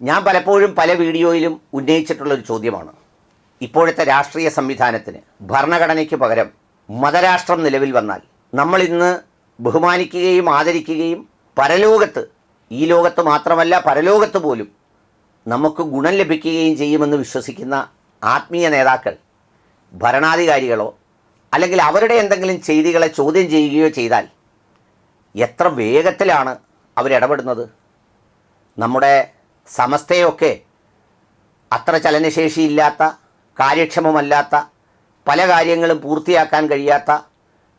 ഞാൻ പലപ്പോഴും പല വീഡിയോയിലും ഉന്നയിച്ചിട്ടുള്ളൊരു ചോദ്യമാണ്. ഇപ്പോഴത്തെ രാഷ്ട്രീയ സംവിധാനത്തിന് ഭരണഘടനയ്ക്ക് പകരം മതരാഷ്ട്രം നിലവിൽ വന്നാൽ നമ്മൾ ഇന്ന് ബഹുമാനിക്കുകയും ആദരിക്കുകയും പരലോകത്ത് ഈ ലോകത്ത് മാത്രമല്ല പരലോകത്ത് പോലും നമുക്ക് ഗുണം ലഭിക്കുകയും ചെയ്യുമെന്ന് വിശ്വസിക്കുന്ന ആത്മീയ നേതാക്കൾ ഭരണാധികാരികളോ അല്ലെങ്കിൽ അവരുടെ എന്തെങ്കിലും ചെയ്തികളെ ചോദ്യം ചെയ്യുകയോ ചെയ്താൽ എത്ര വേഗത്തിലാണ് അവരിടപെടുന്നത് നമ്മുടെ സമസ്തയൊക്കെ അത്ര ചലനശേഷിയില്ലാത്ത കാര്യക്ഷമമല്ലാത്ത പല കാര്യങ്ങളും പൂർത്തിയാക്കാൻ കഴിയാത്ത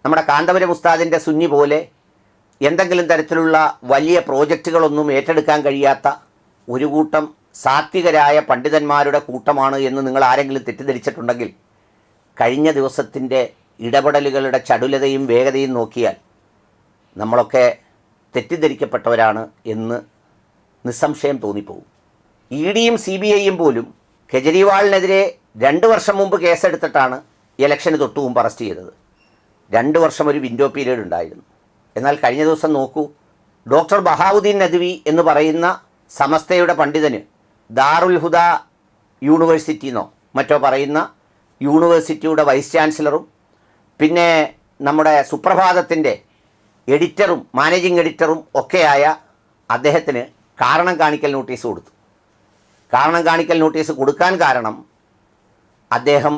നമ്മുടെ കാന്തപുരം ഉസ്താദിന്റെ സുന്നി പോലെ എന്തെങ്കിലും തരത്തിലുള്ള വലിയ പ്രോജക്റ്റുകളൊന്നും ഏറ്റെടുക്കാൻ കഴിയാത്ത ഒരു കൂട്ടം സാത്വികരായ പണ്ഡിതന്മാരുടെ കൂട്ടമാണ് എന്ന് നിങ്ങൾ ആരെങ്കിലും തെറ്റിദ്ധരിച്ചിട്ടുണ്ടെങ്കിൽ കഴിഞ്ഞ ദിവസത്തിന്റെ ഇടപെടലുകളുടെ ചടുലതയും വേഗതയും നോക്കിയാൽ നമ്മളൊക്കെ തെറ്റിദ്ധരിക്കപ്പെട്ടവരാണ് എന്ന് നിസ്സംശയം തോന്നിപ്പോകും. ഇ ഡിയും സി ബി ഐയും പോലും കെജ്രിവാളിനെതിരെ രണ്ട് വർഷം മുമ്പ് കേസെടുത്തിട്ടാണ് ഇലക്ഷന് തൊട്ടു മുമ്പ് അറസ്റ്റ് ചെയ്തത്. രണ്ട് വർഷം ഒരു വിൻഡോ പീരീഡ് ഉണ്ടായിരുന്നു. എന്നാൽ കഴിഞ്ഞ ദിവസം നോക്കൂ ഡോക്ടർ ബഹാവുദ്ദീൻ നദ്വി എന്ന് പറയുന്ന സമസ്തയുടെ പണ്ഡിതന് ദാറുൽ ഹുദ യൂണിവേഴ്സിറ്റിന്നോ മറ്റോ പറയുന്ന യൂണിവേഴ്സിറ്റിയുടെ വൈസ് ചാൻസലറും പിന്നെ നമ്മുടെ സുപ്രഭാതത്തിന്റെ എഡിറ്ററും മാനേജിംഗ് എഡിറ്ററും ഒക്കെയായ അദ്ദേഹത്തിന് കാരണം കാണിക്കൽ നോട്ടീസ് കൊടുത്തു. കാരണം കാണിക്കൽ നോട്ടീസ് കൊടുക്കാൻ കാരണം അദ്ദേഹം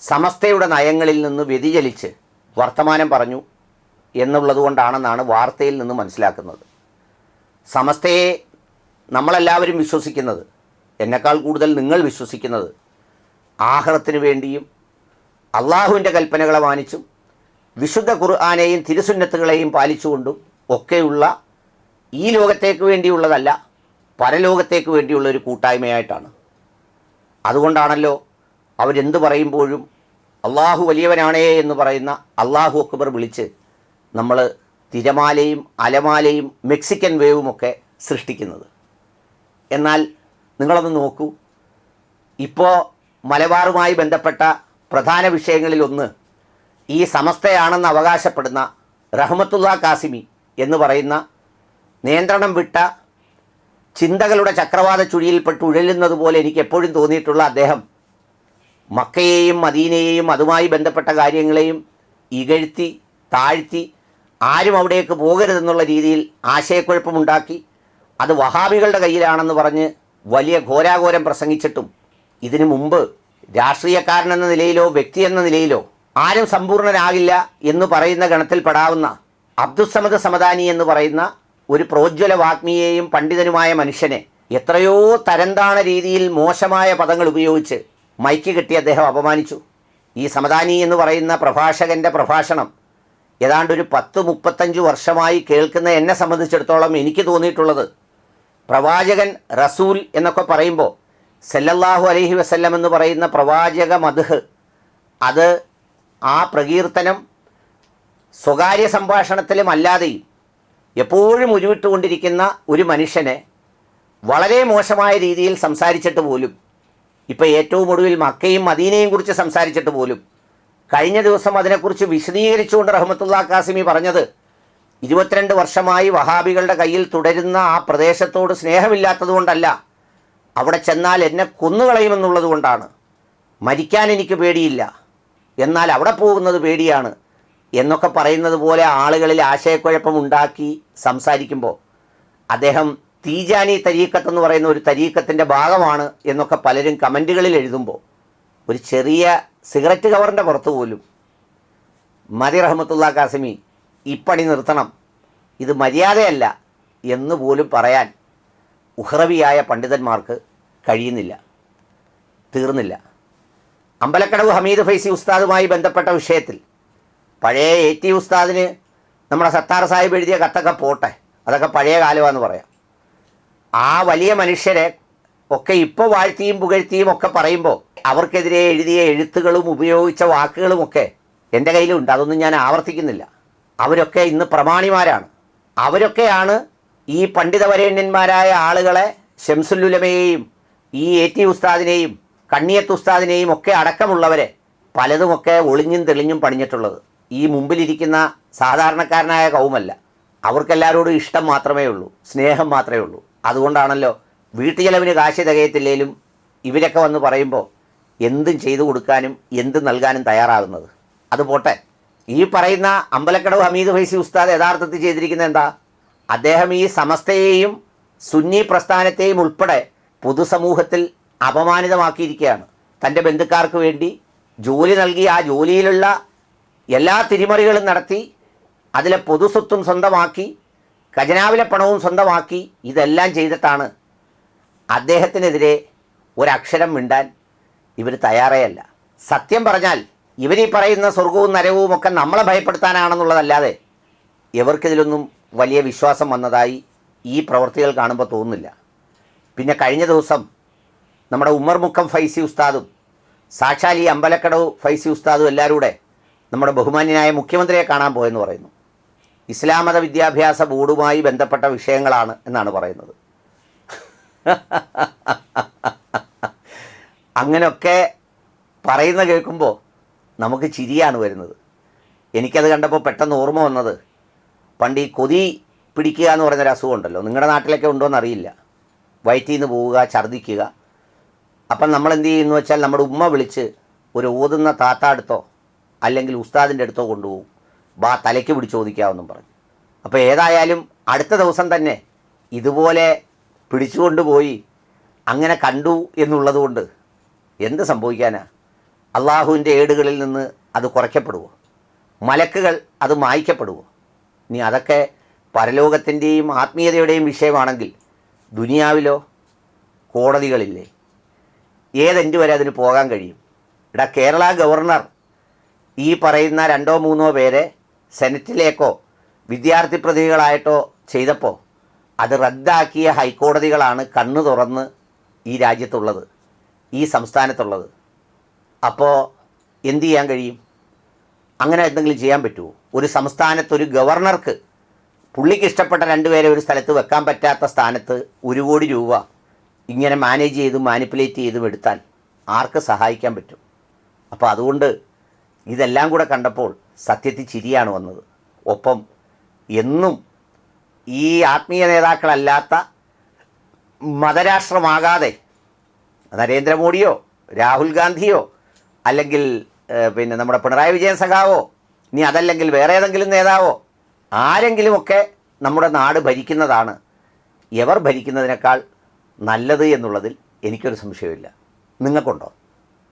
സമസ്തയുടെ നയങ്ങളിൽ നിന്ന് വ്യതിചലിച്ച് വർത്തമാനം പറഞ്ഞു എന്നുള്ളതുകൊണ്ടാണെന്നാണ് വാർത്തയിൽ നിന്ന് മനസ്സിലാക്കുന്നത്. സമസ്തയെ നമ്മളെല്ലാവരും വിശ്വസിക്കുന്നത് എന്നെക്കാൾ കൂടുതൽ നിങ്ങൾ വിശ്വസിക്കുന്നത് ആഹ്റത്തിന് വേണ്ടിയും അള്ളാഹുവിന്റെ കൽപ്പനകളെ മാനിച്ചും വിശുദ്ധ ഖുർആാനെയും തിരുസുന്നത്തുകളെയും പാലിച്ചുകൊണ്ടും ഒക്കെയുള്ള ഈ ലോകത്തേക്ക് വേണ്ടിയുള്ളതല്ല പരലോകത്തേക്ക് വേണ്ടിയുള്ള ഒരു കൂട്ടായ്മയായിട്ടാണ്. അതുകൊണ്ടാണല്ലോ അവരെന്ത് പറയുമ്പോഴും അള്ളാഹു വലിയവനാണേ എന്ന് പറയുന്ന അള്ളാഹു അക്ബർ വിളിച്ച് നമ്മൾ തിരമാലയും അലമാലയും മെക്സിക്കൻ വേവുമൊക്കെ സൃഷ്ടിക്കുന്നത്. എന്നാൽ നിങ്ങളൊന്ന് നോക്കൂ ഇപ്പോൾ മലബാറുമായി ബന്ധപ്പെട്ട പ്രധാന വിഷയങ്ങളിലൊന്ന് ഈ സമസ്തയാണെന്ന് അവകാശപ്പെടുന്ന റഹ്മത്തുള്ള കാസിമി എന്ന് പറയുന്ന നിയന്ത്രണം വിട്ട ചിന്തകളുടെ ചക്രവാത ചുഴിയിൽപ്പെട്ട് ഉഴലുന്നത് പോലെ എനിക്ക് എപ്പോഴും തോന്നിയിട്ടുള്ള അദ്ദേഹം മക്കയെയും മദീനയെയും അതുമായി ബന്ധപ്പെട്ട കാര്യങ്ങളെയും ഇകഴ്ത്തി താഴ്ത്തി ആരും അവിടേക്ക് പോകരുതെന്നുള്ള രീതിയിൽ ആശയക്കുഴപ്പമുണ്ടാക്കി അത് വഹാബികളുടെ കയ്യിലാണെന്ന് പറഞ്ഞ് വലിയ ഘോരാഘോരം പ്രസംഗിച്ചിട്ടും ഇതിനു മുമ്പ് രാഷ്ട്രീയക്കാരനെന്ന നിലയിലോ വ്യക്തി എന്ന നിലയിലോ ആരും സമ്പൂർണനാകില്ല എന്ന് പറയുന്ന ഗണത്തിൽപ്പെടാവുന്ന അബ്ദുസമദ് സമദാനി എന്ന് പറയുന്ന ഒരു പ്രോജ്വല വാഗ്മിയെയും പണ്ഡിതനുമായ മനുഷ്യനെ എത്രയോ തരംതാണ രീതിയിൽ മോശമായ പദങ്ങൾ ഉപയോഗിച്ച് മൈക്ക് കെട്ടി അദ്ദേഹം അപമാനിച്ചു. ഈ സമദാനി എന്ന് പറയുന്ന പ്രഭാഷകന്റെ പ്രഭാഷണം ഏതാണ്ട് ഒരു പത്ത് മുപ്പത്തഞ്ച് വർഷമായി കേൾക്കുന്ന എന്നെ സംബന്ധിച്ചിടത്തോളം എനിക്ക് തോന്നിയിട്ടുള്ളത്. പ്രവാചകൻ റസൂൽ എന്നൊക്കെ പറയുമ്പോൾ സല്ലല്ലാഹു അലൈഹി വസല്ലം എന്ന് പറയുന്ന പ്രവാചക മധുഹ് അത് ആ പ്രകീർത്തനം സ്വകാര്യ സംഭാഷണത്തിലും അല്ലാതെയും എപ്പോഴും ഉരുവിട്ടുകൊണ്ടിരിക്കുന്ന ഒരു മനുഷ്യനെ വളരെ മോശമായ രീതിയിൽ സംസാരിച്ചിട്ട് പോലും ഇപ്പോൾ ഏറ്റവും ഒടുവിൽ മക്കയും മദീനയും കുറിച്ച് സംസാരിച്ചിട്ട് പോലും കഴിഞ്ഞ ദിവസം അതിനെക്കുറിച്ച് വിശദീകരിച്ചുകൊണ്ട് റഹ്മത്തുള്ള കാസിമി പറഞ്ഞത് ഇരുപത്തിരണ്ട് വർഷമായി വഹാബികളുടെ കയ്യിൽ തുടരുന്ന ആ പ്രദേശത്തോട് സ്നേഹമില്ലാത്തതുകൊണ്ടല്ല അവിടെ ചെന്നാൽ എന്നെ കൊന്നുകളയുമെന്നുള്ളത് കൊണ്ടാണ്. മരിക്കാൻ എനിക്ക് പേടിയില്ല. എന്നാൽ അവിടെ പോകുന്നത് പേടിയാണ്. എന്നൊക്കെ പറയുന്നത് പോലെ ആളുകളിൽ ആശയക്കുഴപ്പം ഉണ്ടാക്കി സംസാരിക്കുമ്പോൾ അദ്ദേഹം തീജാനി തരീക്കത്ത് എന്ന് പറയുന്ന ഒരു തരീക്കത്തിന്റെ ഭാഗമാണ് എന്നൊക്കെ പലരും കമന്റുകളിൽ എഴുതുമ്പോൾ ഒരു ചെറിയ സിഗരറ്റ് കവറിന്റെ പുറത്ത് പോലും മതി റഹ്മത്തുള്ള കാസിമി ഇപ്പണി നിർത്തണം. ഇത് മര്യാദയല്ല എന്ന് പോലും പറയാൻ ഉഹ്റവിയായ പണ്ഡിതന്മാർക്ക് കഴിയുന്നില്ല തീർന്നില്ല. അമ്പലക്കടവ് ഹമീദ് ഫൈസി ഉസ്താദുമായി ബന്ധപ്പെട്ട വിഷയത്തിൽ പഴയ എ ടി ഉസ്താദിന് നമ്മുടെ സത്താർ സാഹിബ് എഴുതിയ കത്തൊക്കെ പോട്ടെ. അതൊക്കെ പഴയ കാലമാണെന്ന് പറയാം. ആ വലിയ മനുഷ്യരെ ഒക്കെ ഇപ്പോൾ വാഴ്ത്തിയും പുകഴ്ത്തിയും ഒക്കെ പറയുമ്പോൾ അവർക്കെതിരെ എഴുതിയ എഴുത്തുകളും ഉപയോഗിച്ച വാക്കുകളുമൊക്കെ എന്റെ കയ്യിലുണ്ട്. അതൊന്നും ഞാൻ ആവർത്തിക്കുന്നില്ല. അവരൊക്കെ ഇന്ന് പ്രമാണിമാരാണ്. അവരൊക്കെയാണ് ഈ പണ്ഡിതവരേണ്യന്മാരായ ആളുകളെ ഷംസുല്ലുലമയെയും ഈ എ ടി ഉസ്താദിനെയും കണ്ണിയത്ത് ഉസ്താദിനെയും ഒക്കെ അടക്കമുള്ളവരെ പലതുമൊക്കെ ഒളിഞ്ഞും തെളിഞ്ഞും പണിഞ്ഞിട്ടുള്ളത്. ഈ മുമ്പിലിരിക്കുന്ന സാധാരണക്കാരനായ കൗമല്ല. അവർക്കെല്ലാവരോടും ഇഷ്ടം മാത്രമേ ഉള്ളൂ സ്നേഹം മാത്രമേ ഉള്ളൂ. അതുകൊണ്ടാണല്ലോ വീട്ടു ചെലവിന് കാശ് തികയത്തില്ലേലും ഇവരൊക്കെ വന്ന് പറയുമ്പോൾ എന്തും ചെയ്തു കൊടുക്കാനും എന്തും നൽകാനും തയ്യാറാകുന്നത്. അത് പോട്ടെ. ഈ പറയുന്ന അമ്പലക്കടവ് ഹമീദ് ഫൈസി ഉസ്താദ് യഥാർത്ഥത്തിൽ ചെയ്തിരിക്കുന്നത് എന്താ? അദ്ദേഹം ഈ സമസ്തയെയും സുന്നി പ്രസ്ഥാനത്തെയും ഉൾപ്പെടെ പൊതുസമൂഹത്തിൽ അപമാനിതമാക്കിയിരിക്കുകയാണ്. തന്റെ ബന്ധുക്കാർക്ക് വേണ്ടി ജോലി നൽകി ആ ജോലിയിലുള്ള എല്ലാ തിരിമറികളും നടത്തി അതിലെ പൊതുസ്വത്തും സ്വന്തമാക്കി ഖജനാവിലെ പണവും സ്വന്തമാക്കി ഇതെല്ലാം ചെയ്തിട്ടാണ് അദ്ദേഹത്തിനെതിരെ ഒരക്ഷരം മിണ്ടാൻ ഇവർ തയ്യാറേയല്ല. സത്യം പറഞ്ഞാൽ ഇവരീ പറയുന്ന സ്വർഗവും നരകവും ഒക്കെ നമ്മളെ ഭയപ്പെടുത്താനാണെന്നുള്ളതല്ലാതെ ഇവർക്കിതിലൊന്നും വലിയ വിശ്വാസം വന്നതായി ഈ പ്രവൃത്തികൾ കാണുമ്പോൾ തോന്നുന്നില്ല. പിന്നെ കഴിഞ്ഞ ദിവസം നമ്മുടെ ഉമ്മർമുക്കം ഫൈസി ഉസ്താദും സാക്ഷാൽ ഈ അമ്പലക്കടവ് ഫൈസി ഉസ്താദും എല്ലാവരും കൂടെ നമ്മുടെ ബഹുമാന്യനായ മുഖ്യമന്ത്രിയെ കാണാൻ പോയെന്ന് പറയുന്നു. ഇസ്ലാം മത വിദ്യാഭ്യാസ ബോർഡുമായി ബന്ധപ്പെട്ട വിഷയങ്ങളാണ് എന്നാണ് പറയുന്നത്. അങ്ങനെയൊക്കെ പറയുന്ന കേൾക്കുമ്പോൾ നമുക്ക് ചിരിയാണ് വരുന്നത്. എനിക്കത് കണ്ടപ്പോൾ പെട്ടെന്ന് ഓർമ്മ വന്നത് പണ്ട് ഈ കൊതി പിടിക്കുക എന്ന് പറയുന്നൊരു അസുഖം ഉണ്ടല്ലോ. നിങ്ങളുടെ നാട്ടിലൊക്കെ ഉണ്ടോ എന്നറിയില്ല വയറ്റിൽ നിന്ന് പോവുക ഛർദ്ദിക്കുക. അപ്പം നമ്മൾ എന്ത് ചെയ്യുന്നു വെച്ചാൽ നമ്മുടെ ഉമ്മ വിളിച്ച് ഒരു ഓതുന്ന താത്ത അടുത്തോ അല്ലെങ്കിൽ ഉസ്താദിന്റെ അടുത്തോ കൊണ്ടുപോകും. ബാ തലയ്ക്ക് പിടിച്ച് ചോദിക്കാമെന്നും പറഞ്ഞു. അപ്പോൾ ഏതായാലും അടുത്ത ദിവസം തന്നെ ഇതുപോലെ പിടിച്ചുകൊണ്ടുപോയി അങ്ങനെ കണ്ടു എന്നുള്ളത് കൊണ്ട് എന്ത് സംഭവിക്കാനാ? അള്ളാഹുവിന്റെ ഏടുകളിൽ നിന്ന് അത് കുറയ്ക്കപ്പെടുമോ മലക്കുകൾ അത് മായ്ക്കപ്പെടുമോ ഇനി അതൊക്കെ പരലോകത്തിന്റെയും ആത്മീയതയുടെയും വിഷയമാണെങ്കിൽ ദുനിയാവിലോ കോടതികളില്ലേ? ഏതെന്റ് വരെ അതിന് പോകാൻ കഴിയും? ഇടാ കേരള ഗവർണർ ഈ പറയുന്ന രണ്ടോ മൂന്നോ പേരെ സെനറ്റിലേക്കോ വിദ്യാർത്ഥി പ്രതികളായിട്ടോ ചെയ്തപ്പോൾ അത് റദ്ദാക്കിയ ഹൈക്കോടതികളാണ് കണ്ണു തുറന്ന് ഈ രാജ്യത്തുള്ളത് ഈ സംസ്ഥാനത്തുള്ളത്. അപ്പോൾ എന്തു ചെയ്യാൻ കഴിയും? അങ്ങനെ എന്തെങ്കിലും ചെയ്യാൻ പറ്റുമോ ഒരു സംസ്ഥാനത്ത് ഒരു ഗവർണർക്ക് പുള്ളിക്ക് ഇഷ്ടപ്പെട്ട രണ്ടുപേരെ ഒരു സ്ഥലത്ത് വെക്കാൻ പറ്റാത്ത സ്ഥാനത്ത് ഒരു കോടി രൂപ ഇങ്ങനെ മാനേജ് ചെയ്തും മാനിപ്പുലേറ്റ് ചെയ്തും എടുത്താൽ ആർക്ക് സഹായിക്കാൻ പറ്റും? അപ്പോൾ അതുകൊണ്ട് ഇതെല്ലാം കൂടെ കണ്ടപ്പോൾ സത്യത്തിൽ ചിരിയാണ് വന്നത്. ഒപ്പം എന്നും ഈ ആത്മീയ നേതാക്കളല്ലാത്ത മതരാഷ്ട്രമാകാതെ നരേന്ദ്രമോദിയോ രാഹുൽ ഗാന്ധിയോ അല്ലെങ്കിൽ പിന്നെ നമ്മുടെ പിണറായി വിജയൻ സഖാവോ ഇനി അതല്ലെങ്കിൽ വേറെ ഏതെങ്കിലും നേതാവോ ആരെങ്കിലുമൊക്കെ നമ്മുടെ നാട് ഭരിക്കുന്നതാണ് എവർ ഭരിക്കുന്നതിനേക്കാൾ നല്ലത് എന്നുള്ളതിൽ എനിക്കൊരു സംശയമില്ല നിങ്ങൾക്കുണ്ടോ?